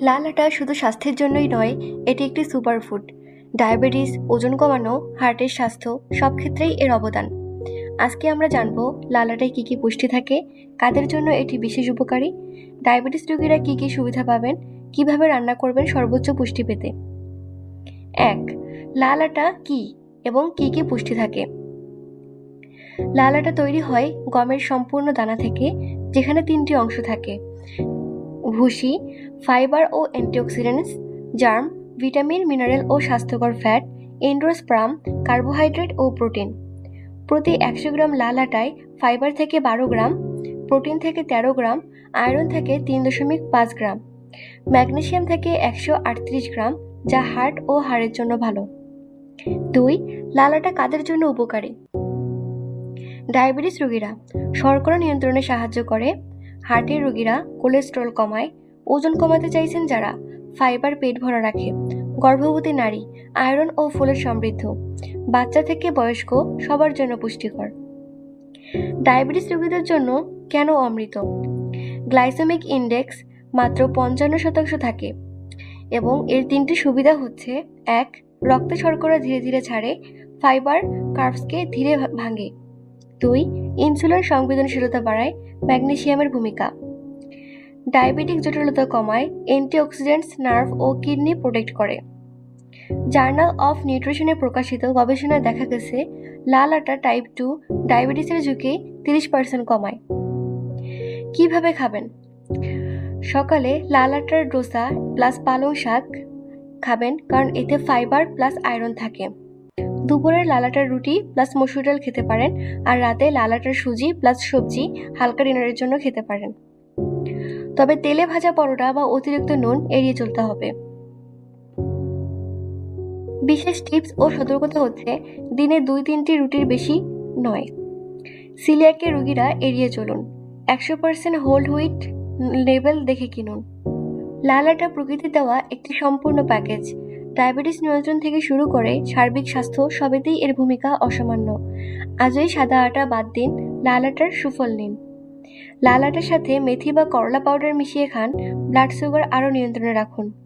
লাল আটা শুধু স্বাস্থ্যের জন্যই নয়, এটি একটি সুপারফুড ডায়াবেটিস ওজন কমানো, হার্টের স্বাস্থ্য, সব ক্ষেত্রেই এর অবদান। আজকে আমরা জানব লাল আটায় কী কী পুষ্টি থাকে, কাদের জন্য এটি বিশেষ উপকারী, ডায়াবেটিস রোগীরা কী কী সুবিধা পাবেন, কীভাবে রান্না করবেন সর্বোচ্চ পুষ্টি পেতে। এক লাল আটা কী এবং কী কী পুষ্টি থাকে? লাল আটা তৈরি হয় গমের সম্পূর্ণ দানা থেকে, যেখানে তিনটি অংশ থাকে। ভুসি ফাইবার ও অ্যান্টিঅক্সিডেন্টস, জার্ম, ভিটামিন, মিনারেল ও স্বাস্থ্যকর ফ্যাট, এন্ডোস্প্রাম, কার্বোহাইড্রেট ও প্রোটিন। প্রতি একশো গ্রাম লাল আটায় ফাইবার থেকে বারো গ্রাম, প্রোটিন থেকে তেরো গ্রাম, আয়রন থেকে তিন দশমিক পাঁচ গ্রাম, ম্যাগনেশিয়াম থেকে একশো আটত্রিশ গ্রাম, যা হার্ট ও হাড়ের জন্য ভালো। দুই, লাল আটা কাদের জন্য উপকারী? ডায়াবেটিস রোগীরা, শর্করা নিয়ন্ত্রণে সাহায্য করে হার্টের রোগীরা কোলেস্ট্রল কমায়, ওজন কমাতে চাইছেন যারা, ফাইবার পেট ভরা রাখে, গর্ভবতী নারী, আয়রন ও ফোলেট সমৃদ্ধ, বাচ্চা থেকে বয়স্ক, সবার জন্য পুষ্টিকর। ডায়াবেটিস রোগীদের জন্য কেন অমৃত? গ্লাইসেমিক ইন্ডেক্স মাত্র পঞ্চান্ন শতাংশ থাকে এবং এর তিনটি সুবিধা হচ্ছে, এক, রক্তে শর্করা ধীরে ধীরে ছাড়ে, ফাইবার কার্ভসকে ধীরে ভাঙে। দুই, ইনসুলিন সংবেদনশীলতা বাড়ায় ম্যাগনেসিয়ামের ভূমিকা। ডায়াবেটিক জটিলতা কমায় অ্যান্টিঅক্সিডেন্টস, নার্ভ ও কিডনি প্রোটেক্ট করে। জার্নাল অফ নিউট্রিশনে প্রকাশিত গবেষণায় দেখা গেছে, লাল আটা টাইপ টু ডায়াবেটিসের ঝুঁকি তিরিশ পার্সেন্ট কমায়। কীভাবে খাবেন? সকালে লাল আটার ডোসা প্লাস পালং শাক খাবেন, কারণ এতে ফাইবার প্লাস আয়রন থাকে। দুপুরে লালাটার রুটি প্লাস মসুর ডাল খেতে পারেন আর রাতে লাল আটার সুজি প্লাস সবজি হালকা ডিনারের জন্য খেতে পারেন। তবে তেলে ভাজা পরোটা বা অতিরিক্ত নুন এড়িয়ে চলতে হবে। বিশেষ টিপস ও সতর্কতা হচ্ছে দিনে দুই তিনটি রুটির বেশি নয়। সিলিয়াকে রুগীরা এড়িয়ে চলুন। একশো পার্সেন্ট হোল্ড হুইট লেবেল দেখে কিনুন। লাল আটা প্রকৃতি দেওয়া একটি সম্পূর্ণ প্যাকেজ ডায়াবেটিস নিয়ন্ত্রণ থেকে শুরু করে সার্বিক স্বাস্থ্য সবেতেই এর ভূমিকা অসামান্য। আজই সাদা আটা বাদ দিন, লাল আটার সুফল নিন। লাল আটার সাথে মেথি বা করলা পাউডার মিশিয়ে খান, ব্লাড সুগার আরও নিয়ন্ত্রণে রাখুন।